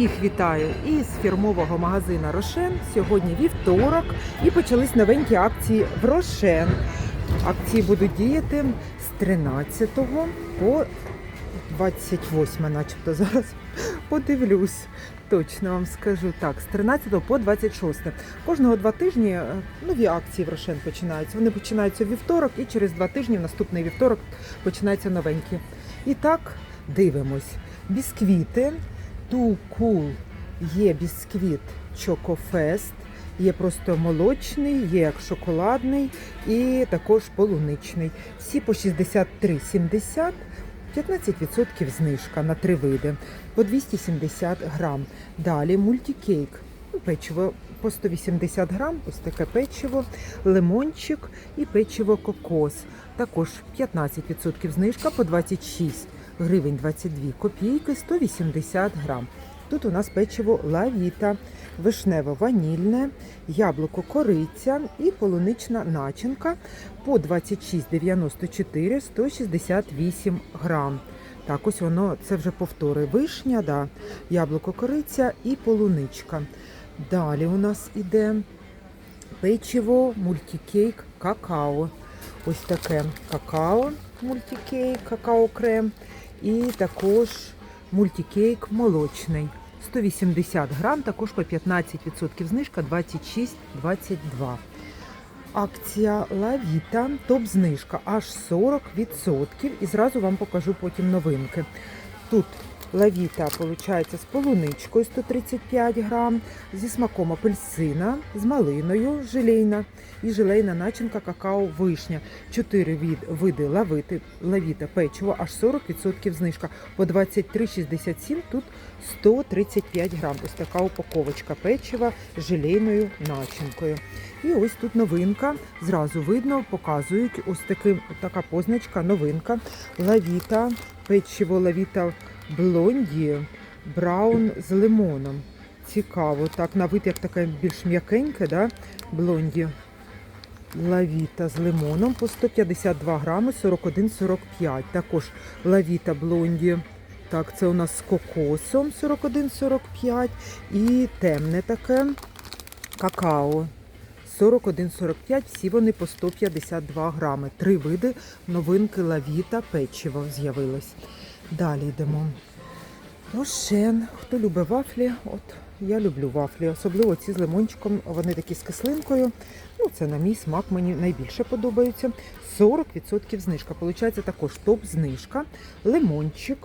Всіх вітаю із фірмового магазина Рошен. Сьогодні вівторок і почались новенькі акції в Рошен. Акції будуть діяти з 13 по 28, начебто зараз подивлюсь. Точно вам скажу так, з 13 по 26. Кожного два тижні е, нові акції в Рошен починаються. Вони починаються вівторок і через два тижні, в наступний вівторок, починаються новенькі. І так, дивимось. Бісквіти. Too Cool є бісквіт Чокофест, є просто молочний, є як шоколадний і також полуничний. Всі по 63,70, 15% знижка на три види, по 270 грам. Далі мультикейк, ну, печиво по 180 грам, ось таке печиво, лимончик і печиво кокос. Також 15% знижка по 26 гривень 22 копійки, 180 грам. Тут у нас печиво лавіта, вишнево-ванільне, яблуко кориця і полунична начинка по 26,94 168 грам. Так, ось воно, це вже повтори. Вишня, да, яблуко кориця і полуничка. Далі у нас іде печиво, мультикейк, какао. Ось таке какао, мультикейк, какао-крем. І також мультикейк молочний. 180 грам, також по 15% знижка 26,22. Акція Лавіта, топ-знижка аж 40%. І зразу вам покажу потім новинки. Тут Лавіта, виходить, з полуничкою 135 грам, зі смаком апельсина, з малиною желейна і желейна начинка какао-вишня. Чотири від, види лавити, лавіта, печиво, аж 40% знижка. По 23,67 тут 135 грам. Ось така упаковочка печива з желейною начинкою. І ось тут новинка. Зразу видно, показують ось таки, така позначка, новинка. Лавіта, печиво лавіта блонді, браун з лимоном. Цікаво. Так, на вид як таке більш м'якеньке, да? блонді. Лавіта з лимоном по 152 грами 41,45. Також лавіта блонді. Так, це у нас з кокосом 41,45 і темне таке какао. 41,45, всі вони по 152 грами. Три види новинки лавіта печиво з'явилось. Далі йдемо. Рошен. Хто любить вафлі? От я люблю вафлі, особливо ці з лимончиком, вони такі з кислинкою. Ну, це на мій смак мені найбільше подобаються. 40% знижка. Получається також топ-знижка, лимончик.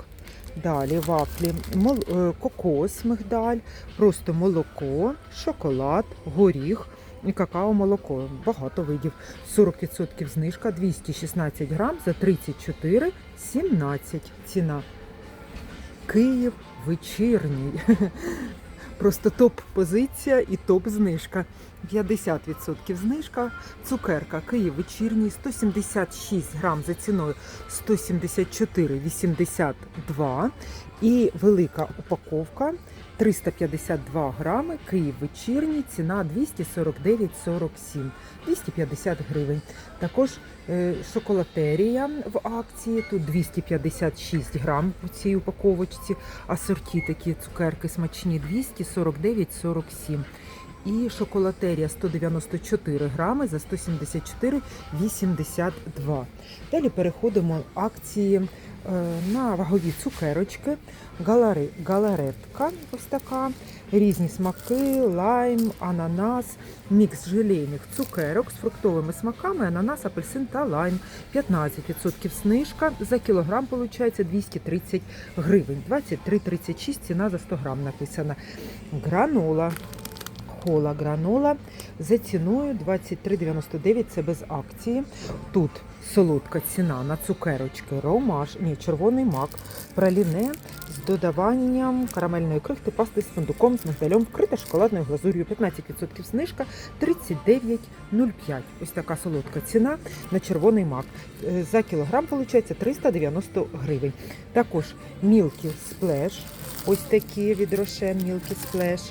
Далі вафлі, мол, е, кокос, мигдаль, просто молоко, шоколад, горіх і какао-молоко. Багато видів. 40% знижка, 216 грам за 34,17 ціна. Київ вечірній. Просто топ-позиція і топ-знижка. 50% знижка. Цукерка Київ вечірній 176 грам за ціною 174,82. І велика упаковка 352 грами. Київ вечірній, ціна 249,47, 250 гривень. Також е, шоколатерія в акції. Тут 256 грам у цій упаковочці. Асорті такі цукерки смачні 249,47. І шоколатерія 194 грами за 174,82. Далі переходимо акції е, на вагові цукерочки. Галаретка ось така. Різні смаки, лайм, ананас, мікс желейних цукерок з фруктовими смаками, ананас, апельсин та лайм. 15% знижка. За кілограм виходить 230 гривень. 23,36 ціна за 100 грам написана. Гранола. Кола гранола за ціною 23,99 це без акції. Тут солодка ціна на цукерочки, ромаш, ні, червоний мак, праліне з додаванням карамельної крихти, пасти з фундуком, з мигдалем, вкрита шоколадною глазур'ю. 15% знижка 39,05. Ось така солодка ціна на червоний мак. Е, За кілограм виходить 390 гривень. Також мілкі сплеш, ось такі від мілкі сплеш.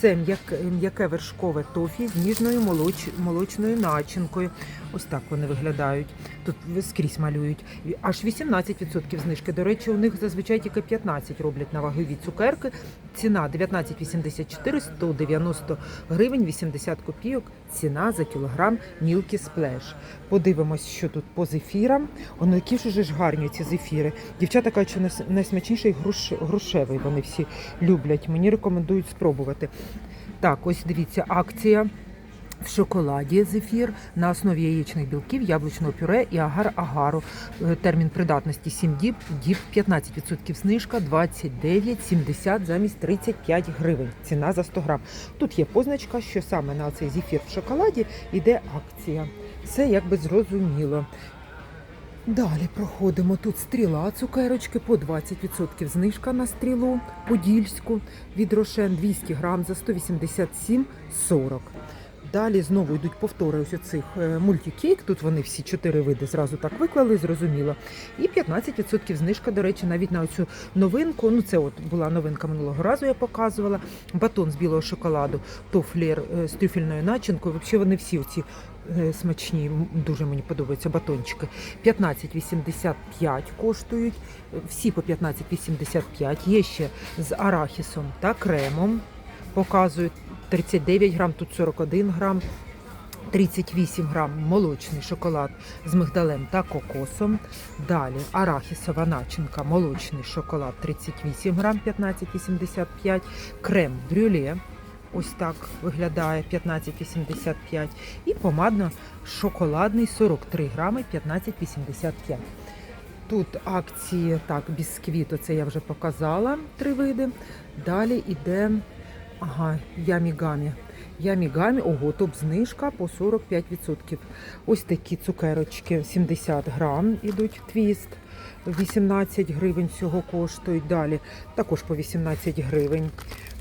Це м'яке, м'яке вершкове тофі з ніжною молоч, молочною начинкою. Ось так вони виглядають. Тут скрізь малюють. Аж 18% знижки. До речі, у них зазвичай тільки 15 роблять на вагові цукерки. ціна 19,84, 190 гривень 80 копійок. Ціна за кілограм Milky Splash. Подивимось, що тут по зефірам. Вони які ж уже ж гарні ці зефіри. Дівчата кажуть, що найсмачніший груш- грушевий. Вони всі люблять. Мені рекомендують спробувати. Так, ось дивіться, акція. В шоколаді зефір на основі яєчних білків, яблучного пюре і агар-агару. Е, Термін придатності 7 діб, діб 15% знижка, 29,70 замість 35 гривень. Ціна за 100 грам. Тут є позначка, що саме на цей зефір в шоколаді йде акція. Все якби зрозуміло. Далі проходимо тут стріла цукерочки по 20% знижка на стрілу подільську від Рошен 200 грам за 187,40. Далі знову йдуть повтори ось оцих е, мультикейк. Тут вони всі чотири види зразу так виклали, зрозуміло. І 15% знижка, до речі, навіть на оцю новинку. Ну, це от була новинка минулого разу, я показувала. Батон з білого шоколаду, тофлер е, з трюфельною начинкою. Взагалі вони всі оці е, смачні, дуже мені подобаються батончики. 15,85 коштують. Всі по 15,85. Є ще з арахісом та кремом. Показують 39 грам, тут 41 грам. 38 грам молочний шоколад з мигдалем та кокосом. Далі арахісова начинка, молочний шоколад 38 грам 15,85. Крем брюле. Ось так виглядає 15,85. І помадно-шоколадний 43 грами 15,85. Тут акції, так, бісквіт, оце я вже показала, три види. Далі йде ага, ямігамі. Ямігамі, ого, топ знижка по 45%. Ось такі цукерочки 70 грам ідуть твіст. 18 гривень всього коштують. Далі також по 18 гривень.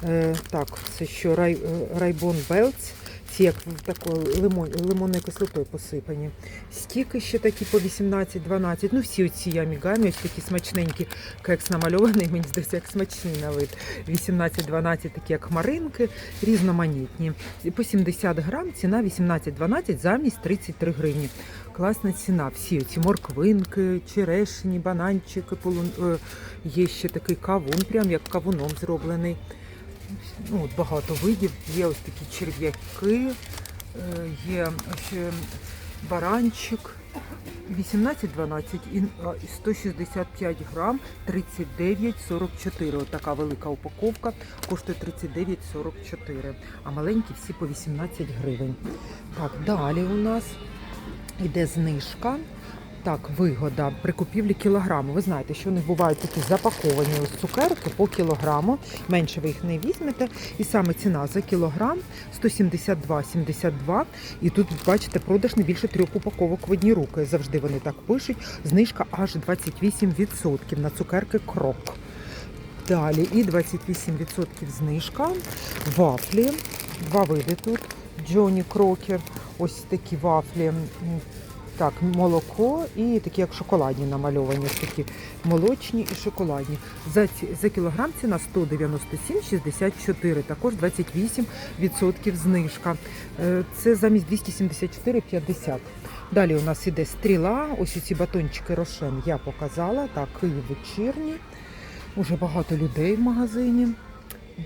Е, так, це що рай, е, Райбон Белц. Ці як такою лимон, лимонною кислотою посипані. Стіки ще такі по 18-12. Ну, всі оці ямігамі, ось такі смачненькі, кекс намальований, мені здається, як смачний на вид. 18-12, такі як хмаринки, різноманітні. По 70 грам ціна 18-12 замість 33 гривні. Класна ціна. Всі ці морквинки, черешні, бананчики, полун... е, є ще такий кавун, прям як кавуном зроблений. Ну, от багато видів. Є ось такі черв'яки, е, є ще баранчик. 18-12 і і 165 грам 39,44. От така велика упаковка коштує 39,44. А маленькі всі по 18 гривень. Так, далі у нас йде знижка. Так, вигода при купівлі кілограму. Ви знаєте, що у них бувають такі запаковані ось цукерки по кілограму. Менше ви їх не візьмете. І саме ціна за кілограм 172,72. І тут, бачите, продаж не більше трьох упаковок в одні руки. Завжди вони так пишуть. Знижка аж 28% на цукерки крок. Далі і 28% знижка. Вафлі. Два види тут. Джоні Крокер. Ось такі вафлі. Так, молоко і такі як шоколадні намальовані. Такі молочні і шоколадні. За, за кілограм ціна 197,64. Також 28% знижка. Е, Це замість 274,50. Далі у нас іде стріла. Ось ці батончики Рошен я показала. Так, Київ вечірній. Уже багато людей в магазині.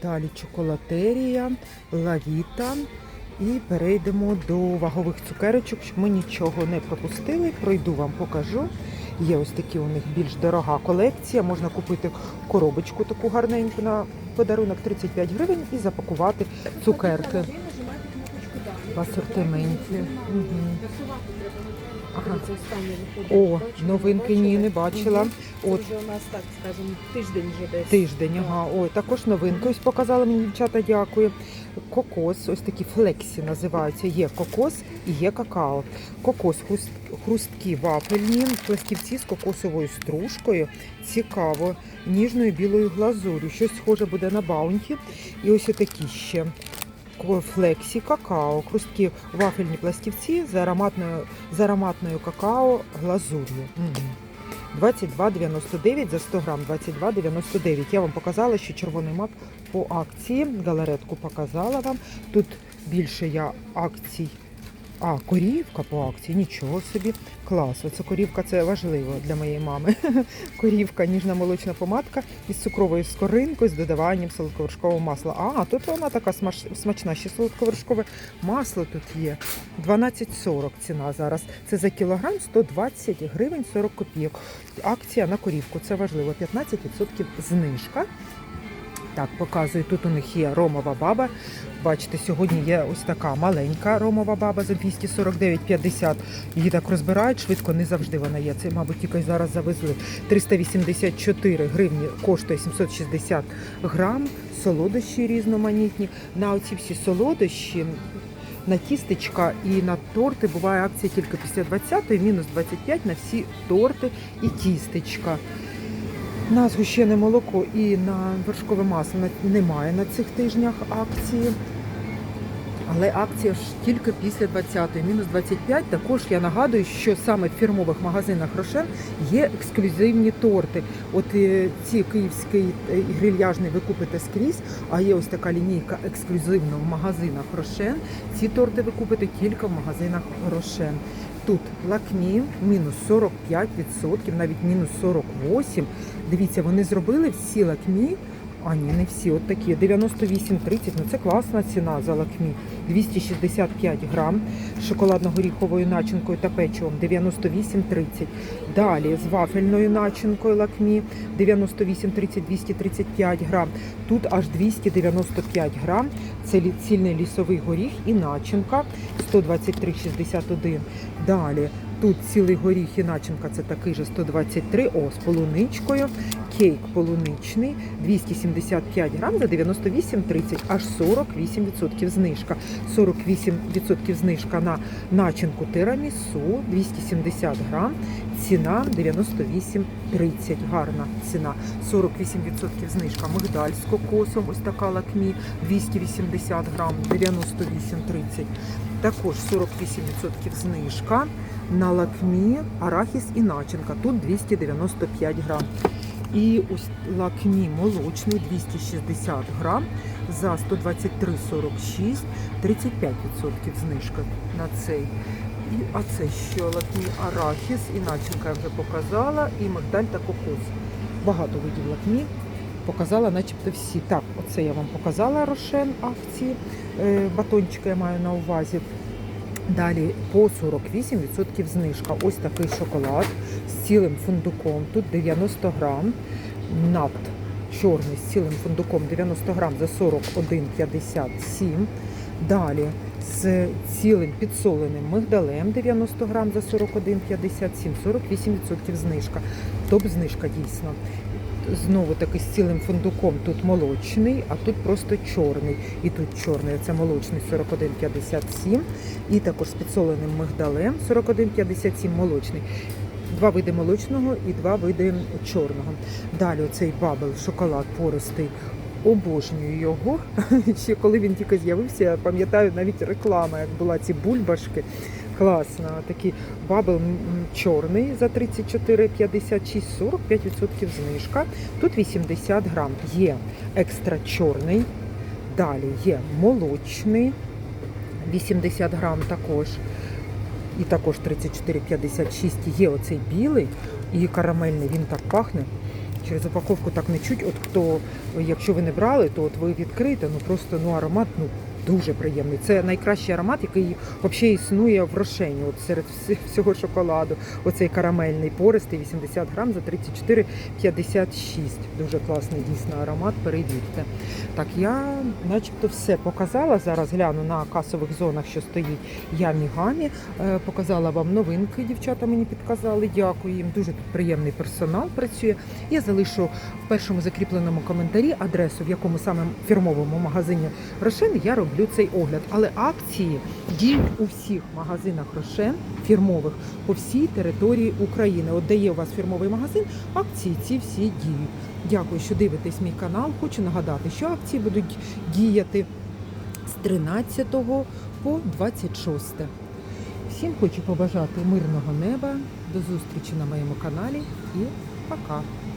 Далі чоколатерія, лавіта. І перейдемо до вагових цукерочок, щоб ми нічого не пропустили. Пройду вам покажу. Є ось такі у них більш дорога колекція. Можна купити коробочку таку гарненьку на подарунок 35 гривень і запакувати цукерки в асортименті. Ага. О, новинки ні, не бачила. Це От вже у нас, так скажемо, тиждень вже десь. Тиждень, ага. Ой, також новинки ось показали мені дівчата, дякую. Кокос, ось такі флексі називаються. Є кокос і є какао. Кокос хруст, хрусткі вафельні, пластівці з кокосовою стружкою. Цікаво, ніжною білою глазур'ю. Щось схоже буде на баунті. І ось такі ще. Флексі какао, хрусткі вафельні пластівці з ароматною, з ароматною какао глазур'ю. Мгм. 22,99 за 100 грам, 22,99. Я вам показала, що червоний мак по акції. Галаретку показала вам. Тут більше я акцій А, корівка по акції, нічого собі. Клас. Оце корівка це важливо для моєї мами. Корівка, ніжна молочна помадка із цукровою скоринкою з додаванням солодковершкового масла. А, тут вона така смачна. Ще солодковершкове масло тут є. 12,40 ціна зараз. Це за кілограм 120 гривень 40 копійок. Акція на корівку, це важливо. 15% знижка. Так, показую, тут у них є ромова баба. Бачите, сьогодні є ось така маленька ромова баба за 249,50. Її так розбирають швидко, не завжди вона є. Це, мабуть, тільки зараз завезли. 384 гривні коштує 760 грам. Солодощі різноманітні. На оці всі солодощі. На тістечка і на торти буває акція тільки після 20-ї, мінус 25 на всі торти і тістечка. На згущене молоко і на вершкове масло немає на цих тижнях акції. Але акція ж тільки після 20-ї, мінус 25. Також я нагадую, що саме в фірмових магазинах Рошен є ексклюзивні торти. От е, ці київський е, грильяжний ви купите скрізь, а є ось така лінійка ексклюзивно в магазинах Рошен. Ці торти ви купите тільки в магазинах Рошен. Тут лакмі мінус 45%, навіть мінус 48%. Дивіться, вони зробили всі лакмі. А ні, не всі, от такі 98,30, ну це класна ціна за лакмі. 265 грам шоколадно-горіховою начинкою та печивом 98,30. Далі з вафельною начинкою лакмі 98,30, 235 грам. Тут аж 295 грам. Це цільний лісовий горіх і начинка 123,61. Далі тут цілий горіх і начинка це такий же 123, о, з полуничкою. Кейк полуничний 275 грам за 98,30, аж 48% знижка. 48% знижка на начинку тирамісу 270 грам. Ціна 98,30. Гарна ціна. 48% знижка. Мигдаль з кокосом, ось така лакмі 280 грам, 98,30. Також 48% знижка на лакмі, арахіс і начинка. Тут 295 грам. І ось лакмі молочний 260 грам за 123,46, 35% знижка на цей. І, а це що лакмі арахіс і начинка я вже показала, і мигдаль та кокос. Багато видів лакмі. Показала, начебто всі. Так, оце я вам показала рошен акції. Е, батончики я маю на увазі. Далі по 48% знижка. Ось такий шоколад з цілим фундуком. Тут 90 грам. Нат чорний з цілим фундуком 90 грам за 41,57. Далі з цілим підсоленим мигдалем 90 грам за 41,57, 48% знижка. Топ знижка дійсно. Знову таки з цілим фундуком тут молочний, а тут просто чорний. І тут чорний, це молочний 41,57. І також з підсоленим мигдалем 41,57 молочний. Два види молочного і два види чорного. Далі оцей бабл, шоколад пористий. Обожнюю його. Ще коли він тільки з'явився, я пам'ятаю навіть реклама, як була ці бульбашки. Класно. Такий бабл чорний за 34,56, 45% знижка. Тут 80 грам. Є екстра чорний. Далі є молочний. 80 грам також. І також 34,56 є оцей білий і карамельний, він так пахне. Через упаковку так не чуть. От хто, якщо ви не брали, то от ви відкрите, ну просто ну аромат ну дуже приємний. Це найкращий аромат, який взагалі існує в рошені. От серед всього шоколаду. Оцей карамельний пористий 80 грам за 34,56. Дуже класний дійсно аромат. Перевірте. Так, я начебто все показала. Зараз гляну на касових зонах, що стоїть Ямі Гамі. Е, Показала вам новинки. Дівчата мені підказали. Дякую їм. Дуже тут приємний персонал працює. Я залишу першому закріпленому коментарі адресу, в якому саме фірмовому магазині Рошен я роблю цей огляд. Але акції діють у всіх магазинах Рошен фірмових по всій території України. От де є у вас фірмовий магазин, акції ці всі діють. Дякую, що дивитесь мій канал. Хочу нагадати, що акції будуть діяти з 13 по 26. Всім хочу побажати мирного неба. До зустрічі на моєму каналі і пока!